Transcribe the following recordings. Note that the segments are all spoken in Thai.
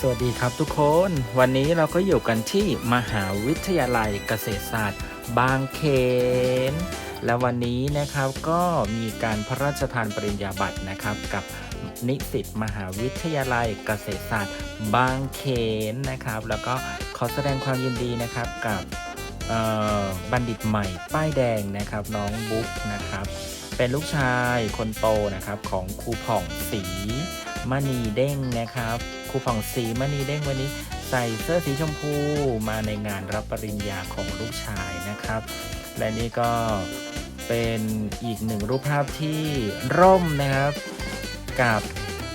สวัสดีครับทุกคน วันนี้เราก็อยู่กันที่มหาวิทยาลัยเกษตรศาสตร์ บางเขน และวันนี้นะครับก็มีการพระราชทานปริญญาบัตรนะครับกับนิสิตมหาวิทยาลัยเกษตรศาสตร์ บางเขนนะครับ แล้วก็ขอแสดงความยินดีนะครับกับบัณฑิตใหม่ป้ายแดงนะครับน้องบุ๊กนะครับ เป็นลูกชายคนโตนะครับของครูผ่องศรี มณีเด้งนะครับครูฝ่องสีมณีเด้งวันนี้ใส่เสื้อสีชมพูมาในงานรับปริญญาของลูกชายนะครับ และนี่ก็เป็นอีกหนึ่งรูปภาพที่ร่มนะครับกับ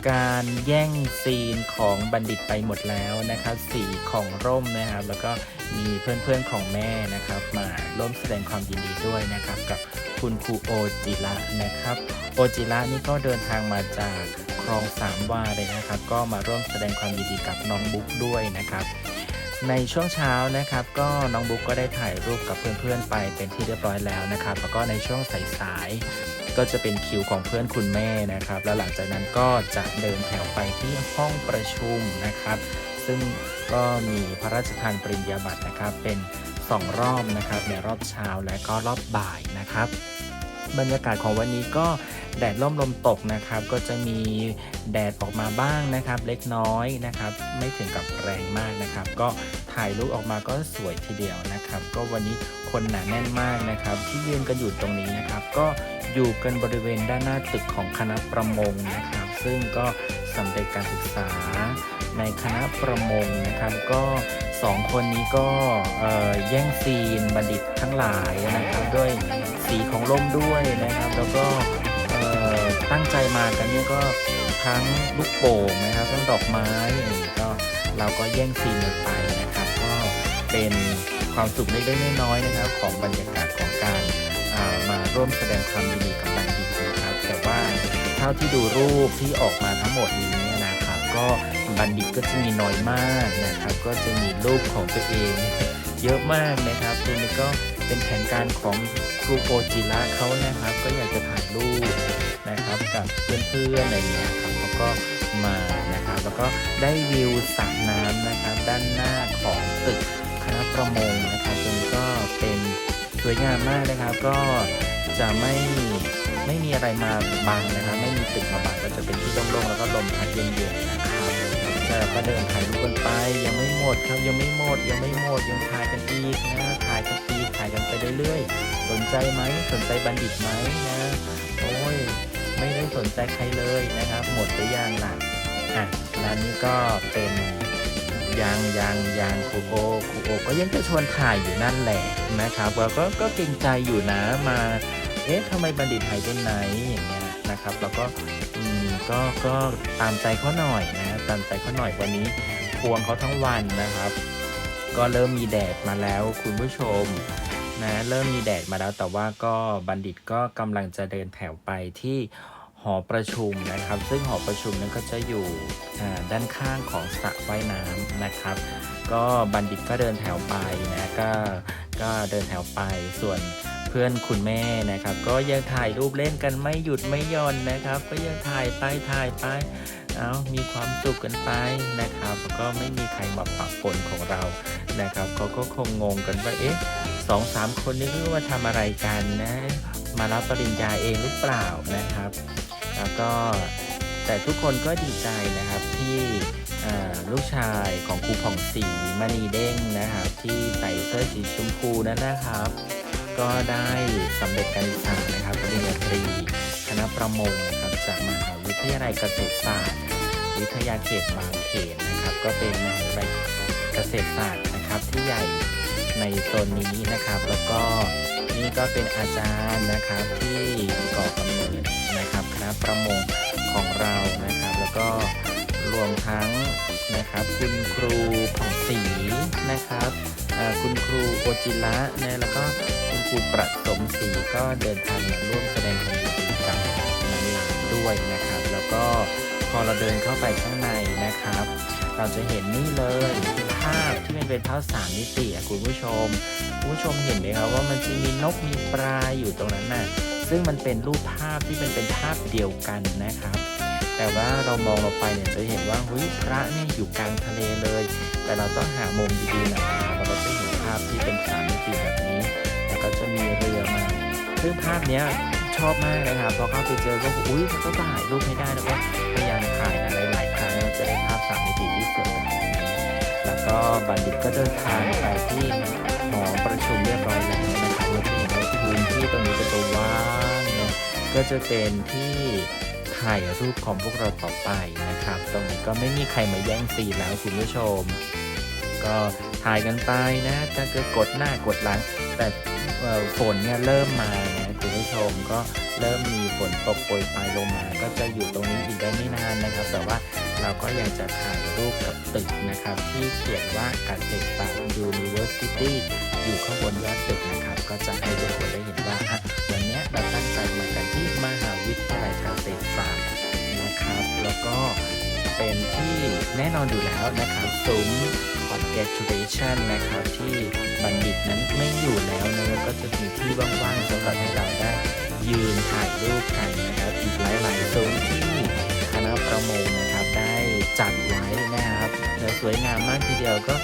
การแย่งซีนของบัณฑิตไปหมดแล้วนะครับ สีของร่มนะครับ แล้วก็มีเพื่อนๆของแม่นะครับ มาร่วมแสดงความยินดีด้วยนะครับ กับคุณครูโอจิระนะครับ โอจิระนี่ก็เดินทางมาจากคลองสามวาเลยนะครับ ก็มาร่วมแสดงความยินดีกับน้องบุ๊กด้วยนะครับในช่วงเช้านะครับก็น้องบุ๊กก็ได้ถ่ายรูปกับเพื่อนๆไปเป็นที่เรียบร้อยแล้วนะครับ แล้วก็ในช่วงสายๆ ก็จะเป็นคิวของเพื่อนคุณแม่นะครับ แล้วหลังจากนั้นก็จะเดินแถวไปที่ห้องประชุมนะครับ ซึ่งก็มีพระราชทานปริญญาบัตรนะครับ เป็น 2 รอบนะครับ ในรอบเช้าและก็รอบบ่ายนะครับ บรรยากาศของวันนี้ก็แดดร่มลมตกนะครับ ก็จะมีแดดออกมาบ้างนะครับ เล็กน้อยนะครับ ไม่ถึงกับแรงมากนะครับ ก็ถ่ายรูปออกมาก็สวยทีเดียวนะครับ ก็วันนี้ คนหนาแน่นมากนะครับ ที่ยืนกันอยู่ตรงนี้นะครับ ก็อยู่กันบริเวณด้านหน้าตึกของคณะประมงนะครับ ซึ่งก็สำเร็จการศึกษาในคณะประมงนะครับ ก็สองคนนี้ก็แย่งซีนบัณฑิตทั้งหลายนะครับ ด้วยสีของร่มด้วยนะครับ แล้วก็ตั้งใจมากันเนี่ยก็ทั้งลูกโป่งนะครับทั้งดอกไม้อย่างนี้ก็เราก็แย่งซีนกันไปนะครับ ก็เป็น ความสุขเล็กๆน้อยๆนะครับ ของบรรยากาศของการามาร่วมแสดงความยินดีกับบัณฑิตนะครับ แต่ว่าเท่าที่ดูรูปที่ออกมาทั้งหมดนี้นะครับ ก็บัณฑิตก็จะมีน้อยมากนะครับ ก็จะมีรูปของตัวเองเยอะมากนะครับซึ่งนี่ก็เป็นแผนการของครูโอจิระเขานะครับ ก็อยากจะถ่ายรูปนะครับกับเพื่อนๆอะไรอย่างเงี้ยครับแล้วก็มานะครับ แล้วก็ได้วิวสระน้ำนะครับ ด้านหน้าของตึก คณะประมงนะครับตรงนี้ก็เป็นสวยงามมากนะครับ ก็จะไม่ไม่มีอะไรมาบังนะครับ ไม่มีตึกมาบังก็จะเป็นที่โล่งๆแล้วก็ลมพัดเย็นๆนะครับแล้วก็เดินถ่ายรูปกันไป ยังไม่หมดครับยังไม่หมดยังไม่หมดยังถ่ายกันอีกนะถ่ายกันอีกถ่ายกันไปเรื่อยๆสนใจไหมสนใจบัณฑิตไหมนะโอ้ยไม่ได้สนใจใครเลยนะครับ หมดหรือยังล่ะอะแล้วนี่ก็เป็น ยังยังยังครูโอครูโอก็ยังจะชวนถ่ายอยู่นั่นแหละนะครับเราก็ก็เกรงใจอยู่นะมาเอ๊ะทำไมบัณฑิตหายไปไหนอย่างเงี้ยนะครับ แล้วก็อืมก็ก็ตามใจเขาหน่อยนะตามใจเขาหน่อยวันนี้ควงเขาทั้งวันนะครับ ก็เริ่มมีแดดมาแล้วคุณผู้ชมนะเริ่มมีแดดมาแล้วแต่ว่าก็บัณฑิตก็กำลังจะเดินแถวไปที่ หอประชุมนะครับ ซึ่งหอประชุมนั้นก็จะอยู่ด้านข้างของสระว่ายน้ำนะครับ ก็บัณฑิตก็เดินแถวไปนะก็ก็เดินแถวไปส่วนเพื่อนคุณแม่นะครับ ก็ยังถ่ายรูปเล่นกันไม่หยุดไม่ย่อนนะครับ ก็ยังถ่ายไปถ่ายไปเอามีความสุขกันไปนะครับแล้วก็ไม่มีใครมาปักปนของเรานะครับเขาก็คงงงกันว่าเอ๊ะสองสามคนนี้คือว่าทำอะไรกันนะ มารับปริญญาเองหรือเปล่านะครับ แล้วก็แต่ทุกคนก็ดีใจนะครับที่ลูกชายของครูผ่องศรีมณีเด้งนะครับ ที่ใส่เสื้อสีชมพูนั่นนะครับ ก็ได้สำเร็จการศึกษานะครับปริญญาตรีคณะประมงนะครับจากมหาวิทยาลัยเกษตรศาสตร์ วิทยาเขตบางเขนนะครับ ก็เป็นมหาวิทยาลัยเกษตรศาสตร์นะครับ ที่ใหญ่ในโซนนี้นะครับ แล้วก็นี่ก็เป็นอาจารย์นะครับที่ก่อกำเนิด นะครับคณะประมงของเรานะครับ แล้วก็รวมทั้งนะครับ คุณครูผ่องศรีนะครับคุณครูโอจิระนะแล้วก็คุณครูประสมศรีก็เดินทางมาร่วมแสดงความยินดีกับนันหลานด้วยนะครับ แล้วก็พอเราเดินเข้าไปข้างในนะครับ เราจะเห็นนี่เลยภาพที่มันเป็นภาพสามมิติคุณผู้ชมคุณผู้ชมเห็นไหมครับว่ามันจะมีนกมีปลาอยู่ตรงนั้นน่ะ ซึ่งมันเป็นรูปภาพที่มันเป็นภาพเดียวกันนะครับ แต่ว่าเรามองลงไปเนี่ยจะเห็นว่าเฮ้ยพระเนี่ยอยู่กลางทะเลเลย แต่เราต้องหามุมดีๆนะครับเราจะเห็นภาพที่เป็นสามมิติแบบนี้แล้วก็จะมีเรือมาซึ่งภาพเนี้ยชอบมากนะครับพอเข้าไปเจอก็อุ้ยก็ถ่ายรูปให้ได้แล้วก็พยายามถ่ายอะไรหลายครั้งเราจะได้ภาพสามมิติที่สวยแบบนี้แล้วก็บัณฑิตก็เดินทางไปที่หอประชุมเรียบร้อยแล้ว ที่ตรงนี้ก็จะว่างนี่ยก็จะเป็นที่ถ่ายรูปของพวกเราต่อไปนะครับ ตรงนี้ก็ไม่มีใครมาแย่งซีนแล้วคุณผู้ชม ก็ถ่ายกันไปนะจะเกิดกดหน้ากดหลัง แต่ฝนเนี่ยเริ่มมานะคุณผู้ชมก็เริ่มมีฝนตกโปรยปลายลงมา ก็จะอยู่ตรงนี้อีกได้ไม่นานนะครับ แต่ว่าเราก็ยังจะถ่ายรูปกับตึกนะครับ ที่เขียนว่าเกษตรศาสตร์ University อยู่ข้างบนยอดตึกนะครับ ก็จะให้ทุกคนได้เห็นว่า ก็เป็นที่แน่นอนอยู่แล้วนะครับซุ้ม congratulation นะครับที่บัณฑิตนั้นไม่อยู่แล้วนะครับก็จะมีที่ว่างๆสำหรับให้เราได้ยืนถ่ายรูปกันนะครับอีกหลายๆซุ้มที่คณะประมงนะครับได้จัดไว้นะครับและสวยงามมากทีเดียวก็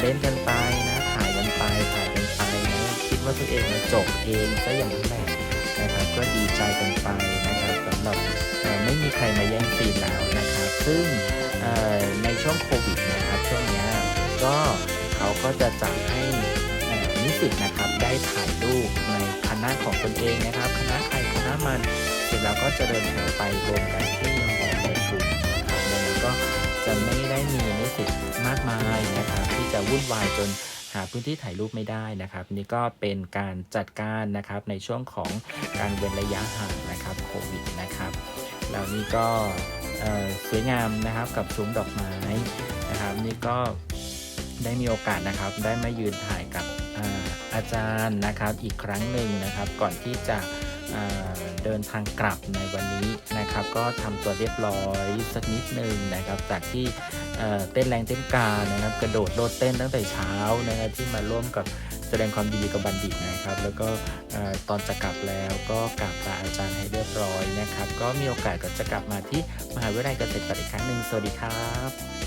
เล่นกันไปนะถ่ายกันไปถ่ายกันไปนะคิดว่าตัวเองจบเองซะอย่างนั้นแหละนะครับก็ดีใจกันไปนะครับสำหรับ ไม่มีใครมาแย่งซีนแล้วนะครับ ซึ่งในช่วงโควิดนะครับช่วงนี้ก็เขาก็จะจัดให้นิสิตนะครับได้ถ่ายรูปในคณะของตนเองนะครับ คณะใครคณะมันเสร็จแล้วก็จะเดินทางไปรวมกันที่หอประชุมนะครับดังนั้นก็จะไม่ได้มีนิสิตมากมายนะครับ ที่จะวุ่นวายจนหาพื้นที่ถ่ายรูปไม่ได้นะครับ นี่ก็เป็นการจัดการนะครับในช่วงของการเว้นระยะห่างนะครับโควิดนะครับ แล้วนี่ก็สวยงามนะครับกับซุ้มดอกไม้นะครับ นี่ก็ได้มีโอกาสนะครับ ได้มายืนถ่ายกับอาอาจารย์นะครับอีกครั้งหนึ่งนะครับ ก่อนที่จะเดินทางกลับในวันนี้นะครับ ก็ทำตัวเรียบร้อยสักนิดหนึ่งนะครับ จากที่ เเต้นแรงเต้นกานะครับ กระโดดโลดเต้นตั้งแต่เช้านะครับที่มาร่วมกับแสดงความยินดีกับบัณฑิตนะครับ แล้วก็ตอนจะกลับแล้วก็กลับลาอาจารย์ให้เรียบร้อยนะครับ ก็มีโอกาสก็จะกลับมาที่มหาวิทยาลัยเกษตรศาสตร์อีกครั้งหนึ่งสวัสดีครับ